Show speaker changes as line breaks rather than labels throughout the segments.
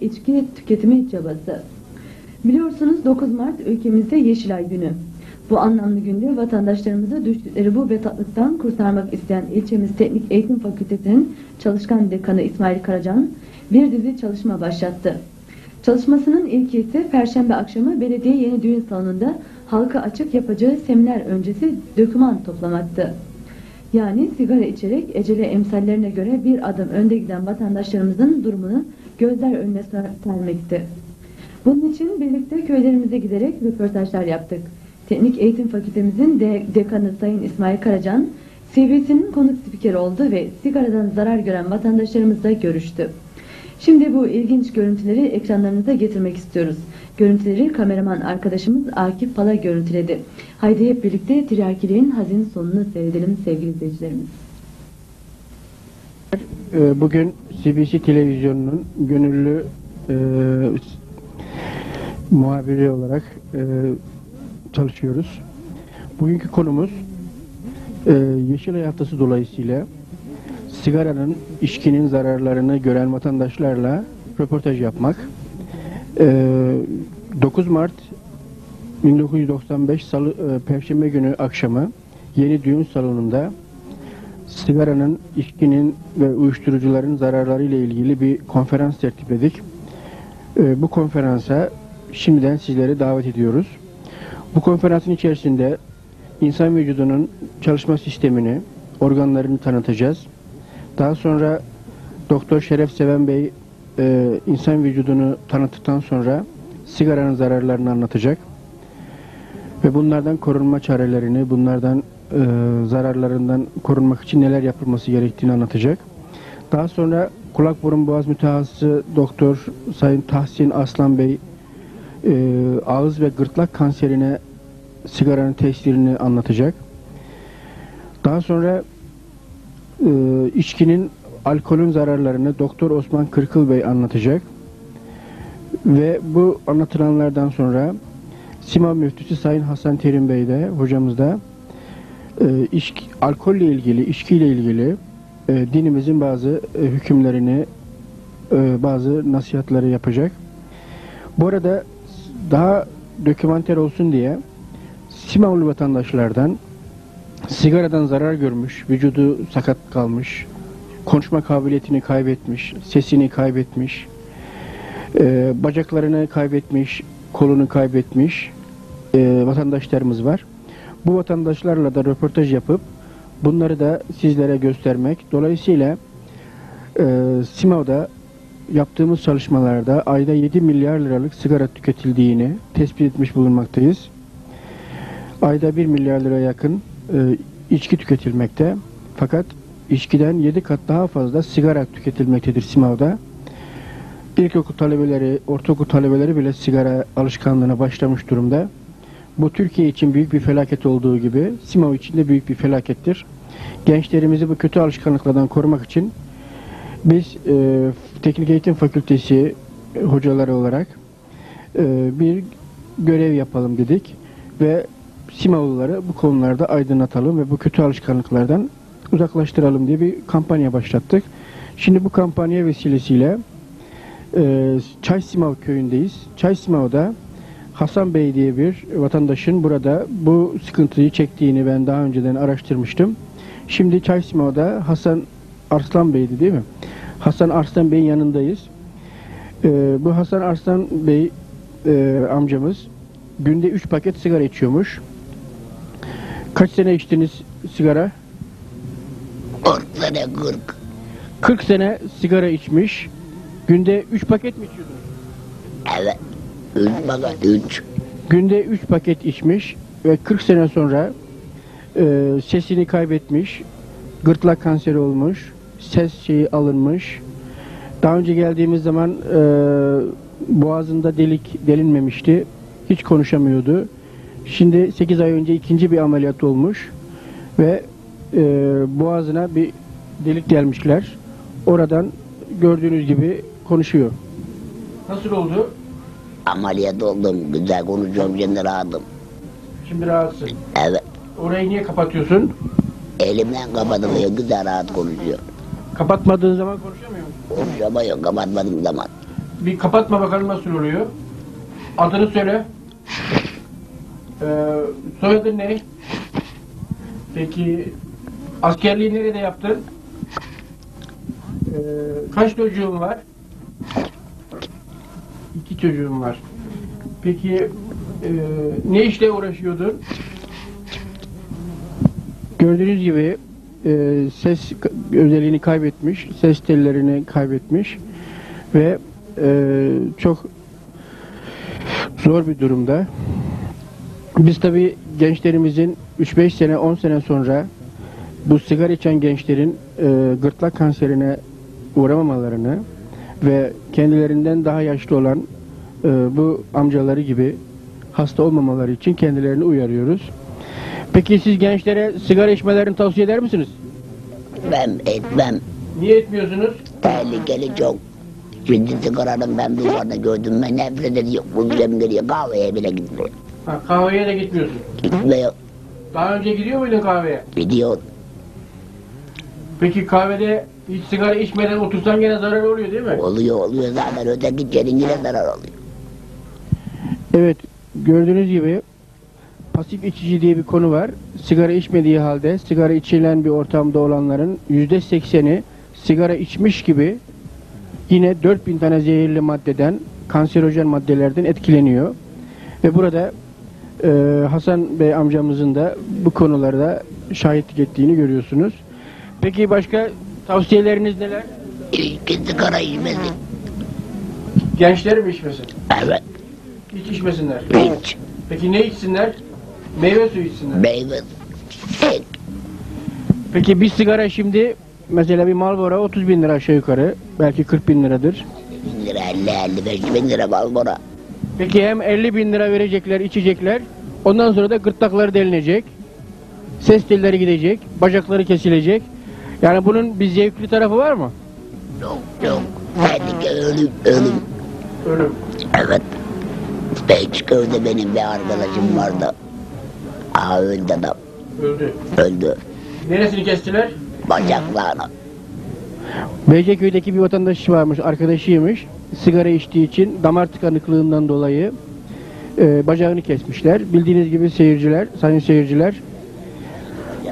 içki tüketimi çabası. Biliyorsunuz 9 Mart ülkemizde Yeşilay Günü. Bu anlamlı günde vatandaşlarımızı düştükleri bu bataklıktan kurtarmak isteyen ilçemiz Teknik Eğitim Fakültesi'nin çalışkan dekanı İsmail Karacan bir dizi çalışma başlattı. Çalışmasının ilki ise Perşembe akşamı belediye yeni düğün salonunda halka açık yapacağı seminer öncesi döküman toplamaktı. Yani sigara içerek ecele emsallerine göre bir adım önde giden vatandaşlarımızın durumunu gözler önüne sermekti. Bunun için birlikte köylerimize giderek röportajlar yaptık. Teknik Eğitim Fakültemizin de dekanı Sayın İsmail Karacan, CV'sinin konuk spikeri oldu ve sigaradan zarar gören vatandaşlarımızla görüştü. Şimdi bu ilginç görüntüleri ekranlarınıza getirmek istiyoruz. Görüntüleri kameraman arkadaşımız Akif Pala görüntüledi. Haydi hep birlikte tiryakiliğin hazin sonunu seyredelim sevgili izleyicilerimiz.
Ee, Bugün CBC televizyonunun gönüllü e, muhabiri olarak e, çalışıyoruz. Bugünkü konumuz e, Yeşilay Haftası dolayısıyla sigaranın, içkinin zararlarını gören vatandaşlarla röportaj yapmak. E, 9 Mart 1995 Salı, e, Perşembe günü akşamı Yeni Düğün Salonu'nda sigaranın, içkinin ve uyuşturucuların zararları ile ilgili bir konferans tertipledik. Ee, bu konferansa şimdiden sizleri davet ediyoruz. Bu konferansın içerisinde insan vücudunun çalışma sistemini, organlarını tanıtacağız. Daha sonra Doktor Şeref Seven Bey e, insan vücudunu tanıttıktan sonra sigaranın zararlarını anlatacak. Ve bunlardan korunma çarelerini, bunlardan e, zararlarından korunmak için neler yapılması gerektiğini anlatacak. Daha sonra kulak burun boğaz mütehassısı Doktor Sayın Tahsin Aslan Bey e, ağız ve gırtlak kanserine sigaranın tesirini anlatacak. Daha sonra e, içkinin alkolün zararlarını Doktor Osman Kırkıl Bey anlatacak. Ve bu anlatılanlardan sonra Sima Müftüsü Sayın Hasan Terim Bey de hocamız da e, içki, alkolle ilgili, içkiyle ilgili e, dinimizin bazı e, hükümlerini, e, bazı nasihatleri yapacak. Bu arada daha dokümanter olsun diye Simavlı vatandaşlardan sigaradan zarar görmüş, vücudu sakat kalmış, konuşma kabiliyetini kaybetmiş, sesini kaybetmiş, e, bacaklarını kaybetmiş, kolunu kaybetmiş e, vatandaşlarımız var. Bu vatandaşlarla da röportaj yapıp bunları da sizlere göstermek. Dolayısıyla e, Simav'da yaptığımız çalışmalarda ayda 7 milyar liralık sigara tüketildiğini tespit etmiş bulunmaktayız. Ayda 1 milyar lira yakın e, içki tüketilmekte. Fakat içkiden 7 kat daha fazla sigara tüketilmektedir Simav'da. İlkokul talebeleri, ortaokul talebeleri bile sigara alışkanlığına başlamış durumda. Bu Türkiye için büyük bir felaket olduğu gibi Simav için de büyük bir felakettir. Gençlerimizi bu kötü alışkanlıklardan korumak için biz e, Teknik Eğitim Fakültesi hocaları olarak e, bir görev yapalım dedik ve Simavlıları bu konularda aydınlatalım ve bu kötü alışkanlıklardan uzaklaştıralım diye bir kampanya başlattık. Şimdi bu kampanya vesilesiyle e, Çay Simav köyündeyiz. Çay Simav'da Hasan Bey diye bir vatandaşın burada bu sıkıntıyı çektiğini ben daha önceden araştırmıştım. Şimdi Çay Simav'da Hasan Arslan Bey'di değil mi? Hasan Arslan Bey'in yanındayız. Ee, bu Hasan Arslan Bey e, amcamız günde 3 paket sigara içiyormuş. Kaç sene içtiniz sigara?
40 sene 40.
40 sene sigara içmiş. Günde 3 paket mi içiyordunuz?
Evet. 3 fakat 3.
Günde 3 paket içmiş ve 40 sene sonra e, sesini kaybetmiş, gırtlak kanseri olmuş, ses şeyi alınmış. Daha önce geldiğimiz zaman e, boğazında delik delinmemişti, hiç konuşamıyordu. Şimdi 8 ay önce ikinci bir ameliyat olmuş ve e, boğazına bir delik delmişler. Oradan gördüğünüz gibi konuşuyor. Nasıl oldu?
Ameliyat oldum. Güzel konuşuyorum şimdi rahatım.
Şimdi rahatsın.
Evet.
Orayı niye kapatıyorsun?
Elimden kapatılıyor. Güzel rahat konuşuyor.
Kapatmadığın zaman konuşamıyor musun?
Konuşamıyor kapatmadığım zaman.
bir kapatma bakalım nasıl oluyor. Adını söyle. Ee, soyadın ne? Peki askerliği nerede yaptın? Ee, kaç çocuğun var? Çocuğum var. Peki e, ne işle uğraşıyordun? Gördüğünüz gibi e, ses özelliğini kaybetmiş, ses tellerini kaybetmiş ve e, çok zor bir durumda. Biz tabi gençlerimizin 3-5 sene 10 sene sonra bu sigara içen gençlerin e, gırtlak kanserine uğramamalarını ve kendilerinden daha yaşlı olan e, bu amcaları gibi hasta olmamaları için kendilerini uyarıyoruz. Peki siz gençlere sigara içmelerini tavsiye eder misiniz?
Ben etmem.
Niye etmiyorsunuz?
Tehlikeli çok. Şimdi sigaranın ben duvarda gördüm ben nefret ediyorum. Bu güzel geliyor kahveye bile gitmiyor.
Ha, kahveye de gitmiyorsun.
Gitmiyor.
Daha önce gidiyor muydun kahveye?
Gidiyor.
Peki kahvede hiç sigara içmeden otursan gene zarar oluyor değil mi?
Oluyor oluyor zaten öteki yine zarar oluyor.
Evet, gördüğünüz gibi pasif içici diye bir konu var. Sigara içmediği halde sigara içilen bir ortamda olanların yüzde sekseni sigara içmiş gibi yine 4000 tane zehirli maddeden, kanserojen maddelerden etkileniyor. Ve burada e, Hasan Bey amcamızın da bu konularda şahitlik ettiğini görüyorsunuz. Peki başka tavsiyeleriniz neler?
İlki sigara içmesin.
Gençler mi içmesin?
Evet.
Hiç içmesinler.
Hiç.
Peki ne içsinler? Meyve suyu içsinler.
Meyve. Tek.
Peki bir sigara şimdi mesela bir Marlboro 30 bin lira aşağı yukarı. Belki 40 bin liradır.
Bin lira 50-55 bin lira balbora.
Peki hem 50 bin lira verecekler, içecekler. Ondan sonra da gırtlakları delinecek. Ses telleri gidecek. Bacakları kesilecek. Yani bunun bir zevkli tarafı var mı?
Yok yok. Tehlike ölüm ölüm.
Ölüm.
Evet. Beçköy'de benim bir arkadaşım vardı. Aa öldü adam.
Öldü.
Öldü.
Neresini kestiler?
Bacaklarına.
Beyköy'deki bir vatandaş varmış, arkadaşıymış. Sigara içtiği için damar tıkanıklığından dolayı e, bacağını kesmişler. Bildiğiniz gibi seyirciler, sayın seyirciler,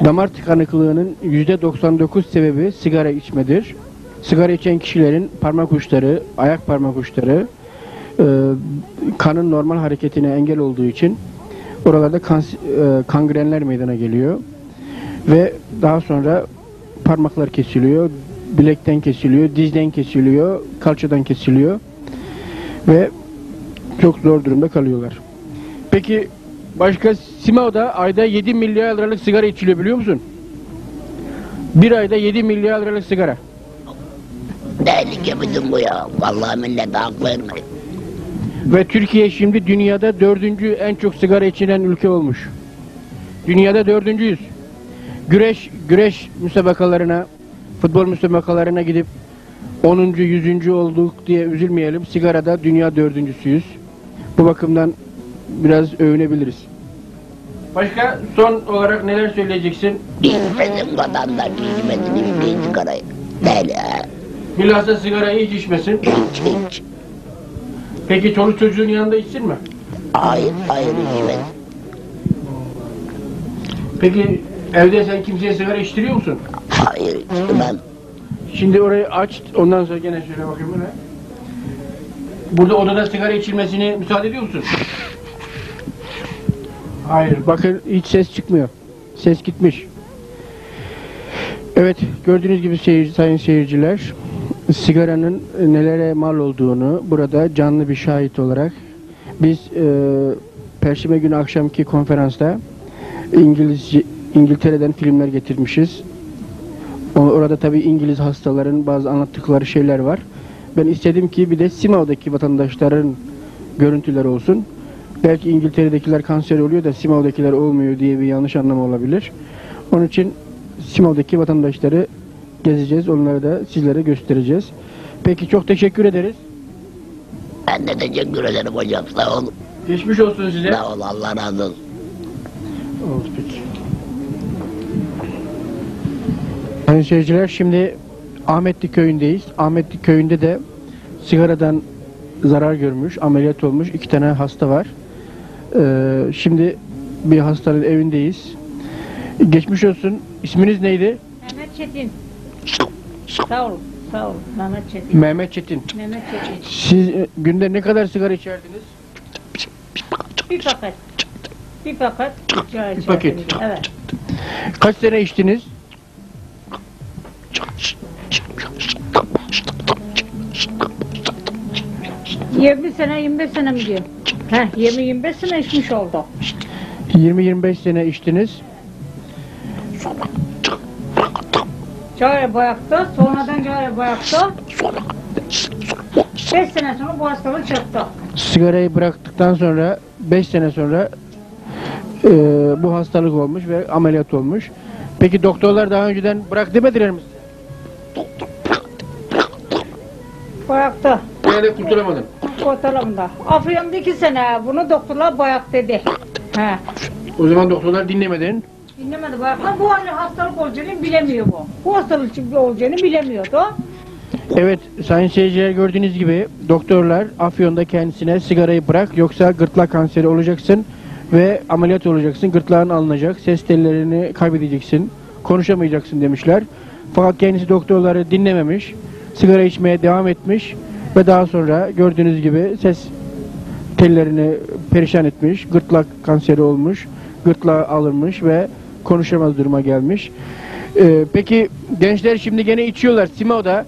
damar tıkanıklığının %99 sebebi sigara içmedir. Sigara içen kişilerin parmak uçları, ayak parmak uçları e, kanın normal hareketine engel olduğu için oralarda kans- e, kangrenler meydana geliyor. Ve daha sonra parmaklar kesiliyor, bilekten kesiliyor, dizden kesiliyor, kalçadan kesiliyor ve çok zor durumda kalıyorlar. Peki başka Simao'da ayda 7 milyar liralık sigara içiliyor biliyor musun? Bir ayda 7 milyar liralık sigara.
Tehlike bütün bu ya. Vallahi millet hak vermiyor.
Ve Türkiye şimdi dünyada dördüncü en çok sigara içilen ülke olmuş. Dünyada dördüncüyüz. Güreş, güreş müsabakalarına, futbol müsabakalarına gidip 10. 100. olduk diye üzülmeyelim. Sigarada dünya dördüncüsüyüz. Bu bakımdan biraz övünebiliriz. Başka son olarak neler söyleyeceksin?
İçmesin vatandaş içmesin içmeyin sigarayı. Deli ha.
Bilhassa sigarayı hiç içmesin.
Hiç hiç.
Peki çoluk çocuğun yanında içsin mi?
Hayır hayır içmesin.
Peki evde sen kimseye sigara içtiriyor musun?
Hayır içmem.
Şimdi orayı aç, ondan sonra gene şöyle bakayım böyle. Burada odada sigara içilmesine müsaade ediyor musun? Hayır, bakın hiç ses çıkmıyor. Ses gitmiş. Evet, gördüğünüz gibi seyirci, sayın seyirciler, sigaranın nelere mal olduğunu burada canlı bir şahit olarak biz e, Perşembe günü akşamki konferansta İngilizce, İngiltere'den filmler getirmişiz. Orada tabii İngiliz hastaların bazı anlattıkları şeyler var. Ben istedim ki bir de Simav'daki vatandaşların görüntüleri olsun. Belki İngiltere'dekiler kanser oluyor da Simav'dakiler olmuyor diye bir yanlış anlama olabilir. Onun için Simav'daki vatandaşları gezeceğiz. Onları da sizlere göstereceğiz. Peki çok teşekkür ederiz.
Ben de teşekkür ederim hocam sağ olun.
Geçmiş olsun size.
Sağ ol Allah razı olsun.
Oldu peki. Sayın seyirciler şimdi Ahmetli köyündeyiz. Ahmetli köyünde de sigaradan zarar görmüş, ameliyat olmuş. iki tane hasta var. Ee, şimdi bir hastanın evindeyiz. Geçmiş olsun. İsminiz neydi?
Mehmet Çetin. Sağ ol, sağ ol. Mehmet Çetin.
Mehmet Çetin.
Mehmet Çetin.
Siz e, günde ne kadar sigara içerdiniz?
Bir paket. Bir paket.
Bir paket.
Evet.
Kaç sene içtiniz?
Yirmi sene, 25 sene mi diyor? Heh, 20-25 sene içmiş oldu.
20-25 sene içtiniz.
Çay bayakta, sonradan çay bayakta. 5 sene sonra bu hastalık çıktı.
Sigarayı bıraktıktan sonra 5 sene sonra e, bu hastalık olmuş ve ameliyat olmuş. Peki doktorlar daha önceden bırak demediler mi? Yine de kurtulamadın.
Ortalamında. Afyon'da iki sene bunu doktorlar bayak dedi. He.
O zaman doktorlar dinlemedin.
Dinlemedi bayaklar. Bu hani hastalık olacağını bilemiyor bu. Bu hastalık çünkü olacağını bilemiyordu.
Evet sayın seyirciler gördüğünüz gibi doktorlar Afyon'da kendisine sigarayı bırak yoksa gırtlak kanseri olacaksın ve ameliyat olacaksın. Gırtlağın alınacak, ses tellerini kaybedeceksin, konuşamayacaksın demişler. Fakat kendisi doktorları dinlememiş, sigara içmeye devam etmiş ve daha sonra gördüğünüz gibi ses tellerini perişan etmiş, gırtlak kanseri olmuş, gırtlağı alınmış ve konuşamaz duruma gelmiş. Ee, peki gençler şimdi gene içiyorlar. Simo'da